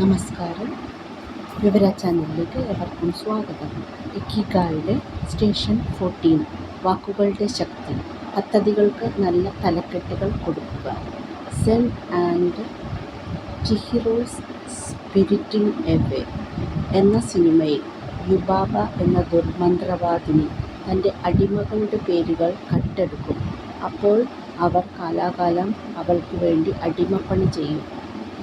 നമസ്കാരം. വിവര ചാനലിലേക്ക് ഏവർക്കും സ്വാഗതം. ഇക്കിഗായിലെ സ്റ്റേഷൻ ഫോർട്ടീൻ വാക്കുകളുടെ ശക്തി പദ്ധതികൾക്ക് നല്ല തലക്കെട്ടുകൾ കൊടുക്കുക. Sen and Chihiro's spiriting away എന്ന സിനിമയിൽ യുബാബ എന്ന ദുർമന്ത്രവാദിനി തന്റെ അടിമകളുടെ പേരുകൾ കട്ടെടുക്കും. അപ്പോൾ അവർ കാലാകാലം അവൾക്ക് വേണ്ടി അടിമപ്പണി ചെയ്യും.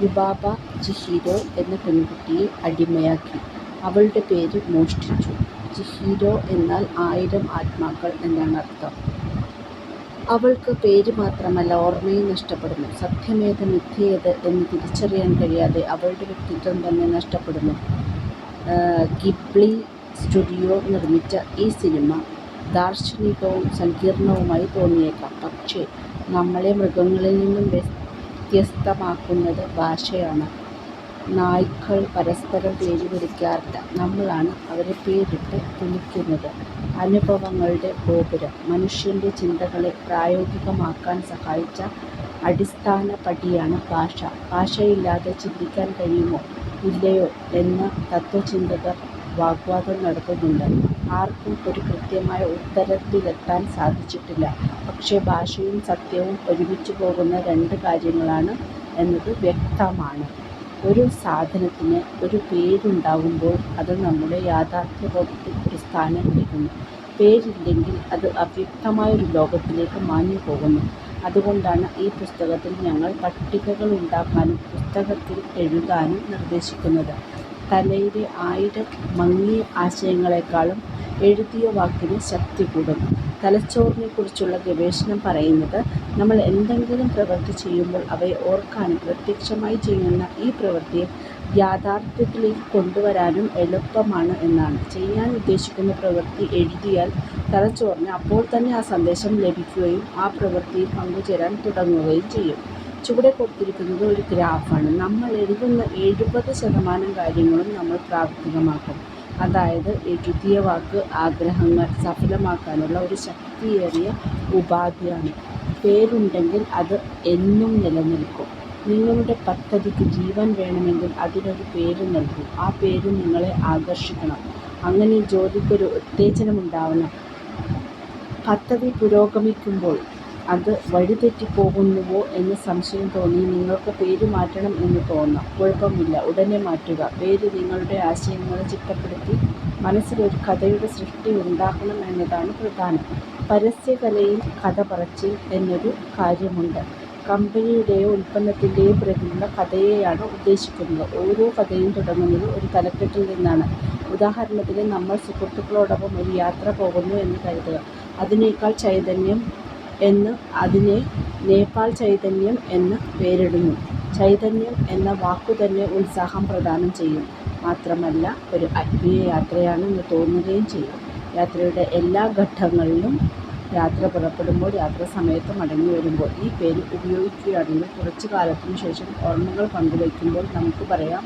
യുബാബ ചിഹിരോ എന്ന പെൺകുട്ടിയെ അടിമയാക്കി. അവളുടെ പേര് മോഷ്ടിച്ചു. ചിഹിരോ എന്നാൽ ആയിരം ആത്മാക്കൾ എന്നാണ് അർത്ഥം. അവൾക്ക് പേര് മാത്രമല്ല ഓർമ്മയും നഷ്ടപ്പെടുന്നു. സത്യമേത് മിഥ്യേത് എന്ന് തിരിച്ചറിയാൻ കഴിയാതെ അവളുടെ വ്യക്തിത്വം തന്നെ നഷ്ടപ്പെടുന്നു. ഗിബ്ലി സ്റ്റുഡിയോ നിർമ്മിച്ച ഈ സിനിമ ദാർശനികവും സങ്കീർണവുമായി തോന്നിയേക്കാം. പക്ഷേ നമ്മളെ മൃഗങ്ങളിൽ നിന്നും വ്യത്യസ്തമാക്കുന്നത് ഭാഷയാണ്. നായ്ക്കൾ പരസ്പരം പേര് വിളിക്കാറില്ല നമ്മളാണ് അവരെ പേരിട്ട് വിളിക്കുന്നത് അനുഭവങ്ങളുടെ ഗോപുരം. മനുഷ്യന്റെ ചിന്തകളെ പ്രായോഗികമാക്കാൻ സഹായിച്ച അടിസ്ഥാന പടിയാണ് ഭാഷ. ഭാഷയില്ലാതെ ചിന്തിക്കാൻ കഴിയുമോ? ഇല്ലയോ എന്ന തത്ത്വചിന്തകർ വാഗ്വാദം നടത്തുന്നുണ്ട്. ആർക്കും ഒരു കൃത്യമായ ഉത്തരത്തിലെത്താൻ സാധിച്ചിട്ടില്ല. പക്ഷേ ഭാഷയും സത്യവും ഒരുമിച്ച് പോകുന്ന രണ്ട് കാര്യങ്ങളാണ് എന്നത് വ്യക്തമാണ്. ഒരു സാധനത്തിന് ഒരു പേരുണ്ടാകുമ്പോൾ അത് നമ്മുടെ യാഥാർത്ഥ്യബോധത്തിൽ ഒരു സ്ഥാനം പിടിക്കുന്നു പേരില്ലെങ്കിൽ അത് അവ്യക്തമായ ഒരു ലോകത്തിലേക്ക് മാഞ്ഞു പോകുന്നു. അതുകൊണ്ടാണ് ഈ പുസ്തകത്തിൽ ഞങ്ങൾ പട്ടികകൾ ഉണ്ടാക്കാനും പുസ്തകത്തിൽ എഴുതാനും നിർദ്ദേശിക്കുന്നത്. തലയിലെ ആയിരം മങ്ങിയ ആശയങ്ങളെക്കാളും എഴുതിയ വാക്കിന് ശക്തി കൂടും തലച്ചോറിനെക്കുറിച്ചുള്ള ഗവേഷണം പറയുന്നത് നമ്മൾ എന്തെങ്കിലും പ്രവൃത്തി ചെയ്യുമ്പോൾ അവയെ ഓർക്കാനും പ്രത്യക്ഷമായി ചെയ്യുന്ന ഈ പ്രവൃത്തിയെ യാഥാർത്ഥ്യത്തിലേക്ക് കൊണ്ടുവരാനും എളുപ്പമാണ് എന്നാണ്. ചെയ്യാൻ ഉദ്ദേശിക്കുന്ന പ്രവൃത്തി എഴുതിയാൽ തലച്ചോറിന് അപ്പോൾ തന്നെ ആ സന്ദേശം ലഭിക്കുകയും ആ പ്രവൃത്തിയിൽ പങ്കുചേരാൻ തുടങ്ങുകയും ചെയ്യും. ചുവടെ കൊടുത്തിരിക്കുന്നത് ഒരു ഗ്രാഫാണ്. നമ്മൾ എഴുതുന്ന എഴുപത് ശതമാനം കാര്യങ്ങളും നമ്മൾ പ്രാവർത്തികമാക്കും. അതായത് എഴുതിയ വാക്ക് ആഗ്രഹങ്ങൾ സഫലമാക്കാനുള്ള ഒരു ശക്തിയേറിയ ഉപാധിയാണ്. പേരുണ്ടെങ്കിൽ അത് എന്നും നിലനിൽക്കും. നിങ്ങളുടെ പദ്ധതിക്ക് ജീവൻ വേണമെങ്കിൽ അതിനൊരു പേര് നൽകും. ആ പേര് നിങ്ങളെ ആകർഷിക്കണം. അങ്ങനെ ജോലിക്കൊരു ഉത്തേജനമുണ്ടാവണം. പദ്ധതി പുരോഗമിക്കുമ്പോൾ അത് വഴിതെറ്റിപ്പോകുന്നുവോ എന്ന് സംശയം തോന്നി നിങ്ങൾക്ക് പേര് മാറ്റണം എന്ന് തോന്നാം. കുഴപ്പമില്ല ഉടനെ മാറ്റുക. പേര് നിങ്ങളുടെ ആശയങ്ങളെ ചിട്ടപ്പെടുത്തി മനസ്സിലൊരു കഥയുടെ സൃഷ്ടി ഉണ്ടാക്കണം എന്നതാണ് പ്രധാനം. പരസ്യകലയിൽ കഥ പറച്ചിൽ എന്നൊരു കാര്യമുണ്ട്. കമ്പനിയുടെയോ ഉൽപ്പന്നത്തിന്റെയോ പിറകിലുള്ള കഥയെയാണ് ഉദ്ദേശിക്കുന്നത്. ഓരോ കഥയും തുടങ്ങുന്നത് ഒരു തലക്കെട്ടിൽ നിന്നാണ്. ഉദാഹരണത്തിന് നമ്മൾ സുഹൃത്തുക്കളോടൊപ്പം ഒരു യാത്ര പോകുന്നു എന്ന് കരുതുക. അതിനേക്കാൾ ചൈതന്യം എന്ന് അതിനെ നേപ്പാൾ ചൈതന്യം എന്ന് പേരിടുന്നു. ചൈതന്യം എന്ന വാക്കുതന്നെ ഉത്സാഹം പ്രദാനം ചെയ്യും. മാത്രമല്ല ഒരു ആത്മീയ യാത്രയാണെന്ന് തോന്നുകയും ചെയ്യും. യാത്രയുടെ എല്ലാ ഘട്ടങ്ങളിലും യാത്ര പുറപ്പെടുമ്പോൾ യാത്രാസമയത്ത് മടങ്ങി വരുമ്പോൾ ഈ പേര് ഉപയോഗിക്കുകയാണെങ്കിൽ കുറച്ചു കാലത്തിനു ശേഷം ഓർമ്മകൾ പങ്കുവയ്ക്കുമ്പോൾ നമുക്ക് പറയാം.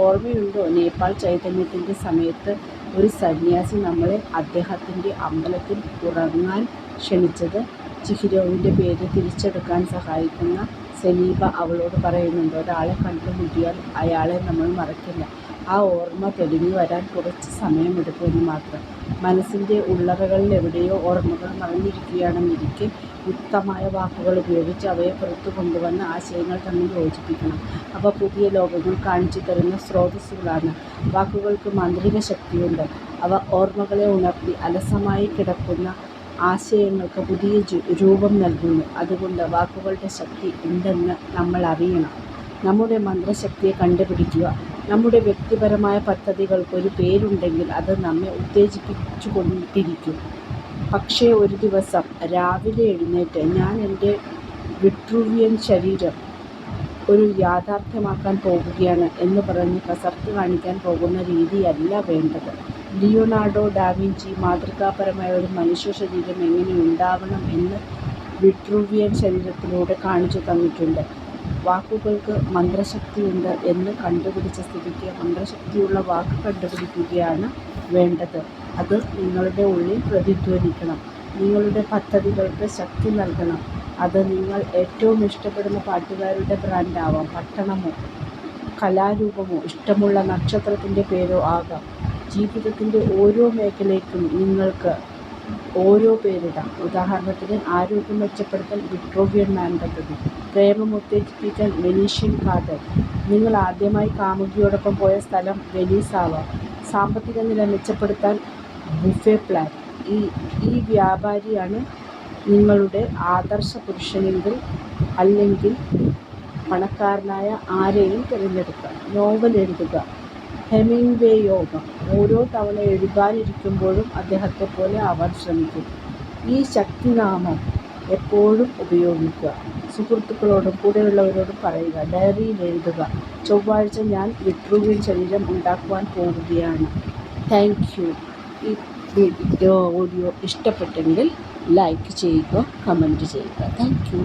ഓർമ്മയുണ്ടോ? നേപ്പാൾ ചൈതന്യത്തിന്റെ സമയത്ത് ഒരു സന്യാസി നമ്മളെ അദ്ദേഹത്തിന്റെ അമ്പലത്തിൽ ഉറങ്ങാൻ ക്ഷണിച്ചത് ചിഹിരോവിന്റെ പേര് തിരിച്ചെടുക്കാൻ സഹായിക്കുന്ന സലീബ അവളോട് പറയുന്നുണ്ട്. ഒരാളെ കണ്ടുമുട്ടിയാൽ അയാളെ നമ്മൾ മറക്കില്ല. ആ ഓർമ്മ തെളിഞ്ഞു വരാൻ കുറച്ച് സമയമെടുക്കുമെന്ന് മാത്രം. മനസ്സിന്റെ ഉള്ളറകളിൽ എവിടെയോ ഓർമ്മകൾ മറഞ്ഞിരിക്കുകയാണെന്നിരിക്കെ യുക്തമായ വാക്കുകൾ ഉപയോഗിച്ച് അവയെ പുറത്തു കൊണ്ടുവന്ന് ആശയങ്ങൾ തമ്മിൽ യോജിപ്പിക്കണം. അവ പുതിയ ലോകങ്ങൾ കാണിച്ചു തരുന്ന സ്രോതസ്സുകളാണ്. വാക്കുകൾക്ക് മാന്ത്രിക ശക്തിയുണ്ട്. അവ ഓർമ്മകളെ ഉണർത്തി അലസമായി കിടക്കുന്ന ആശയങ്ങൾക്ക് പുതിയ രൂപം നൽകുന്നു. അതുകൊണ്ട് വാക്കുകളുടെ ശക്തി ഉണ്ടെന്ന് നമ്മൾ അറിയണം. നമ്മുടെ മന്ത്രശക്തിയെ കണ്ടുപിടിക്കുക. നമ്മുടെ വ്യക്തിപരമായ പദ്ധതികൾക്ക് ഒരു പേരുണ്ടെങ്കിൽ അത് നമ്മെ ഉത്തേജിപ്പിച്ചു കൊണ്ടിരിക്കും പക്ഷേ ഒരു ദിവസം രാവിലെ എഴുന്നേറ്റ് ഞാൻ എന്റെ വിട്രൂവിയൻ ശരീരം ഒരു യാഥാർത്ഥ്യമാക്കാൻ പോകുകയാണ് എന്ന് പറഞ്ഞ് കസർത്ത് കാണിക്കാൻ പോകുന്ന രീതിയല്ല വേണ്ടത്. ലിയോണാർഡോ ഡാവിഞ്ചി മാതൃകാപരമായ ഒരു മനുഷ്യ ശരീരം എങ്ങനെ ഉണ്ടാവണം എന്ന് വിട്രൂവിയൻ ശരീരത്തിലൂടെ കാണിച്ചു തന്നിട്ടുണ്ട്. വാക്കുകൾക്ക് മന്ത്രശക്തിയുണ്ട് എന്ന് കണ്ടുപിടിച്ച സ്ഥിതിക്ക് മന്ത്രശക്തിയുള്ള വാക്ക് കണ്ടുപിടിക്കുകയാണ് വേണ്ടത്. അത് നിങ്ങളുടെ ഉള്ളിൽ പ്രതിധ്വനിക്കണം. നിങ്ങളുടെ പദ്ധതികൾക്ക് ശക്തി നൽകണം. അത് നിങ്ങൾ ഏറ്റവും ഇഷ്ടപ്പെടുന്ന പാട്ടുകാരുടെ ബ്രാൻഡാവാം. പട്ടണമോ കലാരൂപമോ ഇഷ്ടമുള്ള നക്ഷത്രത്തിന്റെ പേരോ ആകാം. ജീവിതത്തിന്റെ ഓരോ മേഖലയ്ക്കും നിങ്ങൾക്ക് ഓരോ പേരിടാം. ഉദാഹരണത്തിന് ആരോഗ്യം മെച്ചപ്പെടുത്താൻ വിട്രോവിയൻ മാൻ പദ്ധതി പ്രേമം ഉത്തേജിപ്പിക്കാൻ വെനീഷ്യൻ ഗാർഡൻ നിങ്ങൾ ആദ്യമായി കാമുകിയോടൊപ്പം പോയ സ്ഥലം വെനീസ് ആവാം സാമ്പത്തിക നില മെച്ചപ്പെടുത്താൻ ബുഫെ പ്ലാൻ. ഈ ഈ വ്യാപാരിയാണ് നിങ്ങളുടെ ആദർശ പുരുഷനെങ്കിൽ അല്ലെങ്കിൽ പണക്കാരനായ ആരെയും തിരഞ്ഞെടുക്കുക. നോവൽ എഴുതുക. ഹെമിംഗ്വേ യോഗം ഓരോ തവണ എഴുതാനിരിക്കുമ്പോഴും അദ്ദേഹത്തെപ്പോലെ ആവാൻ ശ്രമിക്കും. ഈ ശക്തിനാമം എപ്പോഴും ഉപയോഗിക്കുക. സുഹൃത്തുക്കളോടും കൂടെയുള്ളവരോടും പറയുക ഡയറിയിൽ എഴുതുക ചൊവ്വാഴ്ച ഞാൻ വിട്രൂവിയൻ ശരീരം ഉണ്ടാക്കുവാൻ പോവുകയാണ്. താങ്ക് യു ഈ വീഡിയോ ഓഡിയോ ഇഷ്ടപ്പെട്ടെങ്കിൽ ലൈക്ക് ചെയ്യുക കമന്റ് ചെയ്യുക. Thank you